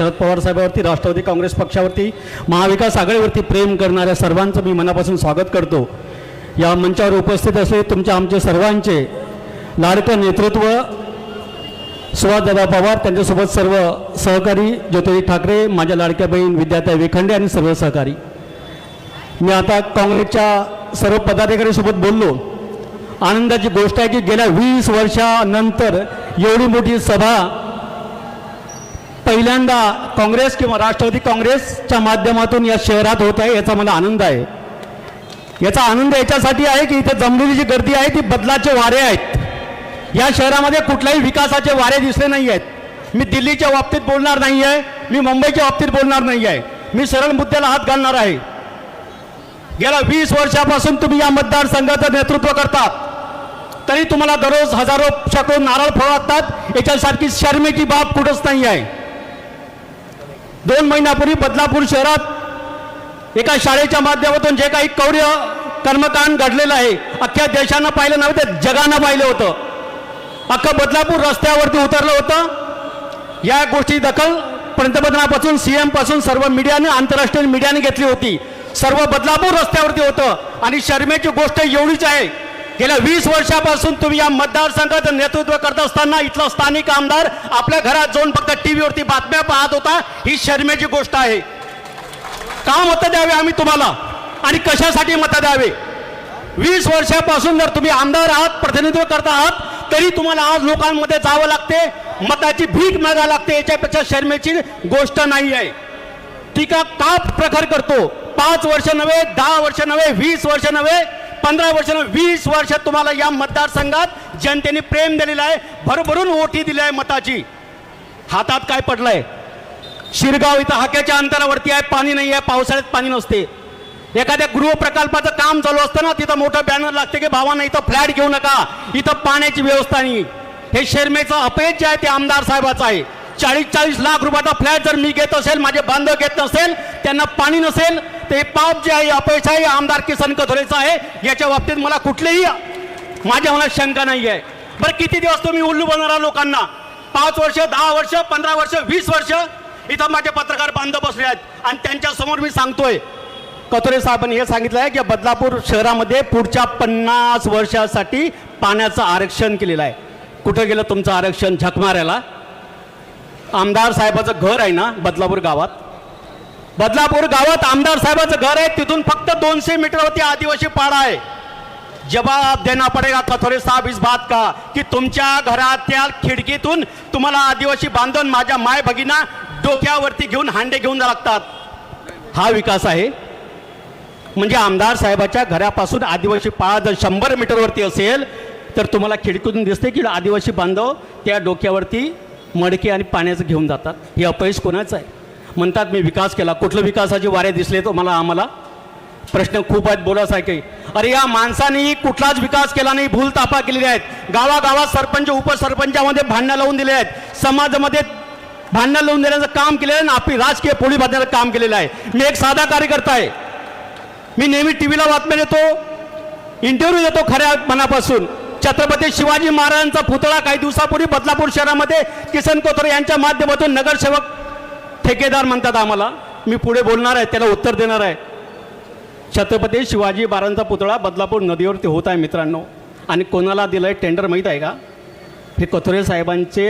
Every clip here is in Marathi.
शरद पवार साहेबावरती राष्ट्रवादी काँग्रेस पक्षावरती महाविकास आघाडीवरती प्रेम करणाऱ्या सर्वांचं मी मनापासून स्वागत करतो. या मंचावर उपस्थित असे तुमच्या आमचे सर्वांचे लाडकं नेतृत्व सुभाषदादा पवार त्यांच्यासोबत सर्व सहकारी ज्योतिराव ठाकरे माझ्या लाडक्या बहीण विद्याता वेखंडे आणि सर्व सहकारी. मी आता काँग्रेसच्या सर्व पदाधिकाऱ्यांसोबत बोललो. आनंदाची गोष्ट आहे की गेल्या वीस वर्षानंतर एवढी मोठी सभा पहिल्यांदा काँग्रेस किंवा राष्ट्रवादी काँग्रेसच्या माध्यमातून या शहरात होत आहे याचा मला आनंद आहे. याचा आनंद याच्यासाठी आहे की इथे जमलेली जी गर्दी आहे ती बदलाचे वारे आहेत. या शहरामध्ये कुठल्याही विकासाचे वारे दिसले नाही आहेत. मी दिल्लीच्या बाबतीत बोलणार नाही आहे मी मुंबईच्या बाबतीत बोलणार नाही आहे. मी सरळ मुद्द्याला हात घालणार आहे. गेल्या वीस वर्षापासून तुम्ही या मतदारसंघाचं नेतृत्व करतात तरी तुम्हाला दररोज हजारो शेकडो नारळ फळवतात याच्यासारखी शर्मेची बाब कुठंच नाही आहे. दोन महिन्यापूर्वी बदलापूर शहरात एका शाळेच्या माध्यमातून जे काही कौर्य कर्मकांड घडलेलं आहे अख्ख्या देशानं पाहिलं नव्हतं ते जगानं पाहिलं होतं. अख्खं बदलापूर रस्त्यावरती उतरलं होतं. या गोष्टी दखल पंतप्रधानापासून सी पासून सर्व मीडियाने आंतरराष्ट्रीय मीडियाने घेतली होती. सर्व बदलापूर रस्त्यावरती होतं. आणि शर्मेची गोष्ट एवढीच आहे गेल्या वीस वर्षापासून तुम्ही या मतदारसंघाचं नेतृत्व करत असताना इथला स्थानिक आमदार आपल्या घरात जाऊन फक्त टी व्हीवरती बातम्या पाहत होता. ही शर्मेची गोष्ट आहे. का मतं द्यावे आम्ही तुम्हाला? आणि कशासाठी मतं द्यावे? वीस वर्षापासून जर तुम्ही आमदार आहात प्रतिनिधित्व करत आहात तरी तुम्हाला आज लोकांमध्ये जावं लागते. मताची भीक मागा लागते. याच्यापेक्षा शर्मेची गोष्ट नाही आहे. टीका का प्रखर करतो? पाच वर्ष नव्हे दहा वर्ष नव्हे वीस वर्ष नव्हे पंधरा वर्ष वीस वर्ष तुम्हाला या मतदारसंघात जनतेने प्रेम दिलेलं आहे भरभरून ओटी दिली आहे मताची. हातात काय पडलंय? शिरगाव इथं हाक्याच्या अंतरावरती आहे पाणी नाही आहे पावसाळ्यात पाणी नसते. एखाद्या गृहप्रकल्पाचं काम चालू असतं ना तिथं मोठं बॅनर लागते की भावांना इथं फ्लॅट घेऊ नका इथं पाण्याची व्यवस्था नाही. हे शेरमेचं अपयश जे आहे ते आमदार साहेबाचं आहे. चाळीस चाळीस लाख रुपयाचा फ्लॅट जर मी घेत असेल माझे बांधव घेत नसेल त्यांना पाणी नसेल ते पाप जे आहे अपयश आहे आमदार किसन कथोरेचं आहे याच्या बाबतीत मला कुठलेही माझ्या मनात शंका नाही आहे. बरं किती दिवस तुम्ही उल्लू बनवणार लोकांना? पाच वर्ष दहा वर्ष पंधरा वर्ष वीस वर्ष? इथं माझे पत्रकार बांधव बसले आहेत आणि त्यांच्यासमोर मी सांगतोय. कथोरे साहेबांनी हे सांगितलं आहे की बदलापूर शहरामध्ये पुढच्या पन्नास वर्षासाठी पाण्याचं आरक्षण केलेलं आहे. कुठं गेलं तुमचं आरक्षण? झकमाऱ्याला. आमदार साहेबाचं घर आहे ना बदलापूर गावात? बदलापूर गावात आमदार साहेबाचं घर आहे तिथून फक्त दोनशे मीटरवरती आदिवासी पाडा आहे. जबाब देना पडेगा कथोरे साहब इस बात का? की तुमच्या घरातल्या खिडकीतून तुम्हाला आदिवासी बांधून माझ्या माय भगिना डोक्यावरती घेऊन हांडे घेऊन जा लागतात. हा विकास आहे. म्हणजे आमदार साहेबाच्या घरापासून आदिवासी पाळा जर शंभर मीटरवरती असेल तर तुम्हाला खिडकीतून दिसते की आदिवासी बांधव त्या डोक्यावरती मडके आणि पाण्याचं घेऊन जातात. हे अपयश कोणाचं आहे? म्हणतात मी विकास केला. कुठलं विकासाचे वारे दिसले तुम्हाला आम्हाला? प्रश्न खूप आहेत बोलासारखे. आहे अरे या माणसाने कुठलाच विकास केला नाही भूल तापा केलेली आहेत. गावागावात सरपंच उपसरपंचामध्ये भांडणं लावून दिले आहेत. समाजामध्ये भांडणं लावून देण्याचं काम केलेलं आहे आणि आपली राजकीय पोळी बांधण्याचं काम केलेलं आहे. मी एक साधा कार्यकर्ता आहे. मी नेहमी टी व्हीला बातम्या देतो इंटरव्ह्यू देतो खऱ्या मनापासून. छत्रपती शिवाजी महाराजांचा पुतळा काही दिवसापूर्वी बदलापूर शहरामध्ये किसन कोथरे यांच्या माध्यमातून नगरसेवक ठेकेदार म्हणतात आम्हाला. मी पुढे बोलणार आहे त्याला उत्तर देणार आहे. छत्रपती शिवाजी महाराजांचा पुतळा बदलापूर नदीवरती होत आहे मित्रांनो. आणि कोणाला दिलं आहे टेंडर माहीत आहे का? हे कथोरे साहेबांचे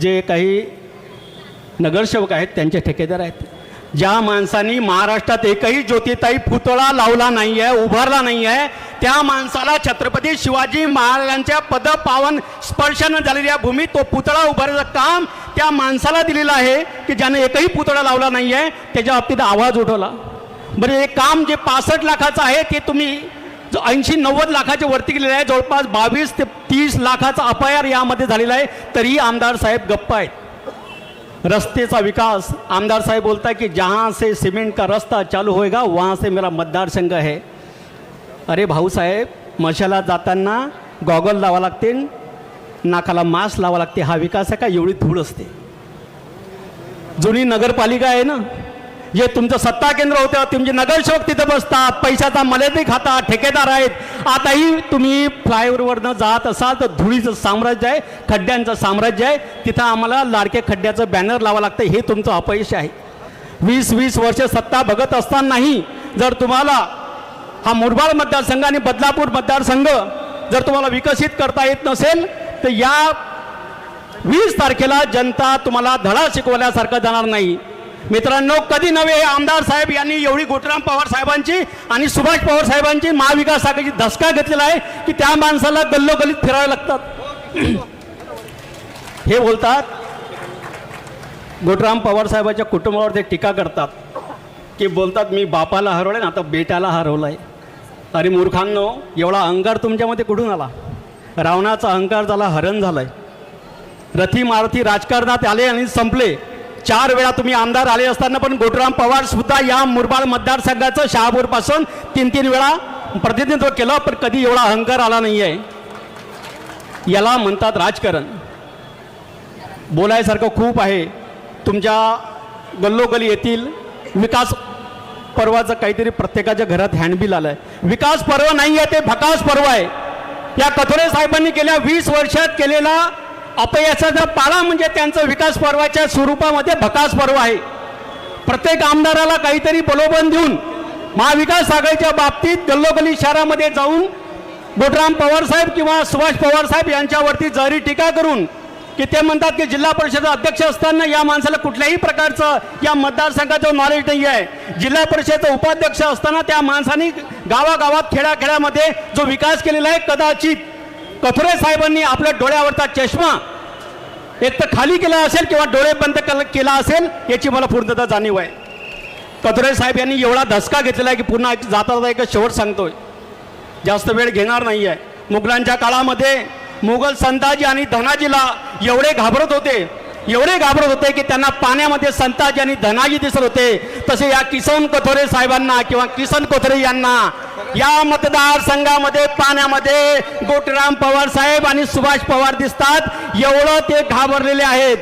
जे काही नगरसेवक आहेत त्यांचे ठेकेदार आहेत. ज्या माणसानी महाराष्ट्रात एकही ज्योतिताई पुतळा लावला नाही आहे उभारला नाही आहे त्या माणसाला छत्रपती शिवाजी महाराजांच्या पदपावन स्पर्शानं झालेल्या भूमीत तो पुतळा उभारायचं काम त्या माणसाला दिलेलं आहे की ज्याने एकही पुतळा लावला नाही आहे त्याच्या बाबतीत आवाज उठवला. बरं हे काम जे पासष्ट लाखाचं आहे ते तुम्ही जो ऐंशी नव्वद लाखाच्या वरती गेलेलं आहे जवळपास बावीस ते तीस लाखाचा अपायर यामध्ये झालेला आहे तरीही आमदार साहेब गप्प आहेत. रस्तेचा विकास. आमदार साहेब बोलता की जहाँ से सिमेंट का रस्ता चालू होएगा वहाँ से मेरा मतदारसंघ आहे अरे भाऊसाहेब मशाला जाताना गॉगल लावा लागते नाकाला मास्क लावा लागते. हा विकास आहे का? एवढी धूळ असते. जुनी नगरपालिका आहे ना जे तुमचं सत्ता केंद्र होतं तुमचे नगरसेवक तिथं बसतात पैशाचा मर्यादित खाता ठेकेदार आहेत. आताही तुम्ही फ्लायओव्हरवरनं जात असाल तर धुळीचं साम्राज्य आहे खड्ड्यांचं साम्राज्य आहे तिथं आम्हाला लाडके खड्ड्याचं बॅनर लावा लागतं हे तुमचं अपयश आहे. वीस वीस वर्ष सत्ता बघत असतानाही जर तुम्हाला हा मुरबाड मतदारसंघ आणि बदलापूर मतदारसंघ जर तुम्हाला विकसित करता येत नसेल तर या वीस तारखेला जनता तुम्हाला धडा शिकवल्यासारखं जाणार नाही. मित्रांनो कधी नव्हे आमदार साहेब यांनी एवढी गोटराम पवार साहेबांची आणि सुभाष पवार साहेबांची महाविकास आघाडीची धसका घेतलेला आहे की त्या माणसाला गल्लोगल्लीत फिरावे लागतात. हे बोलतात गोटराम पवार साहेबाच्या कुटुंबावर ते टीका करतात की बोलतात मी बापाला हरवलं ना आता बेटाला हरवलं आहे अरे मूर्खांनो एवढा अहंकार तुमच्यामध्ये कुठून आला? रावणाचा अहंकार झाला हरण झालाय. रथी मारुती राजकारणात आले आणि संपले. चार वेळा तुम्ही आमदार आले असताना पण गोटराम पवार सुद्धा या मुरबाड मतदारसंघाचं शहापूरपासून तीन तीन वेळा प्रतिनिधित्व केलं पण कधी एवढा अहंकार आला नाही आहे याला म्हणतात राजकारण. बोलायसारखं खूप आहे. तुमच्या गल्लोगल्ली येथील विकास पर्वाचं काहीतरी प्रत्येकाच्या घरात हँडबिल आलं आहे विकास पर्व नाही आहे ते भकास पर्व आहे. या कथोरे साहेबांनी गेल्या वीस वर्षात केलेला अपयशाचा पाला म्हणजे त्यांचं विकास पर्वाच्या स्वरूपामध्ये भकास पर्व आहे. प्रत्येक आमदाराला काहीतरी प्रलोभन देऊन महाविकास आघाडीच्या बाबतीत गल्लोगल्ली शहरामध्ये जाऊन बोटराम पवार साहेब किंवा सुभाष पवार साहेब यांच्यावरती जहरी टीका करून की ते म्हणतात की जिल्हा परिषद अध्यक्ष असताना या माणसाला कुठल्याही प्रकारचं या मतदारसंघाचं नॉलेज नाही आहे. जिल्हा परिषदेचं उपाध्यक्ष असताना त्या माणसाने गावागावात खेड्याखेड्यामध्ये जो विकास केलेला आहे कदाचित कथोरे साहेबांनी आपल्या डोळ्यावरचा चष्मा एक तर खाली केला असेल किंवा डोळे बंद केला असेल याची मला पूर्णतः जाणीव आहे. कथोरे साहेब यांनी एवढा धसका घेतलेला आहे की पुन्हा एक जाता जाता एक शेवट सांगतोय. जास्त वेळ घेणार नाही आहे मुघलांच्या काळामध्ये मुघल संताजी आणि धनाजीला एवढे घाबरत होते एवढे घाबरत होते की त्यांना पाण्यामध्ये संताजी आणि धनाजी दिसत होते. तसे या किसन कथोरे साहेबांना किंवा किसन कोथरे यांना या मतदारसंघामध्ये पाण्यामध्ये गोटराम पवार साहेब आणि सुभाष पवार दिसतात. एवढं ते घाबरलेले आहेत.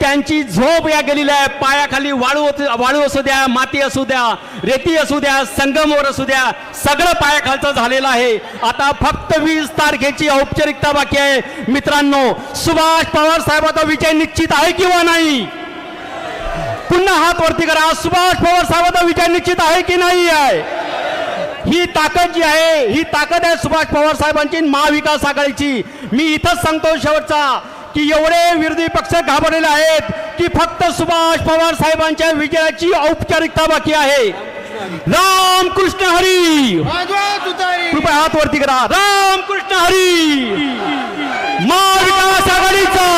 त्यांची झोप या गेलेली आहे. पायाखाली वाळू वाळू असू द्या माती असू द्या रेती असू द्या संगमवर असू द्या सगळं पायाखालचं झालेलं आहे. आता फक्त वीस तारखेची औपचारिकता बाकी आहे. मित्रांनो सुभाष पवार साहेबाचा विजय निश्चित आहे किंवा नाही? पुन्हा हात वरती करा. सुभाष पवार साहेबाचा विजय निश्चित आहे की नाही आहे? ही ताकद जी आहे ही ताकद आहे सुभाष पवार साहेबांची महाविकास आघाडीची. मी इथंच सांगतो शेवटचा की एवढे विरोधी पक्ष घाबरलेले आहेत की फक्त सुभाष पवार साहेबांच्या विजयाची औपचारिकता बाकी आहे. राम कृष्ण हरी! कृपया हात वरती करा. राम कृष्ण हरी! महाविकास आघाडीचा!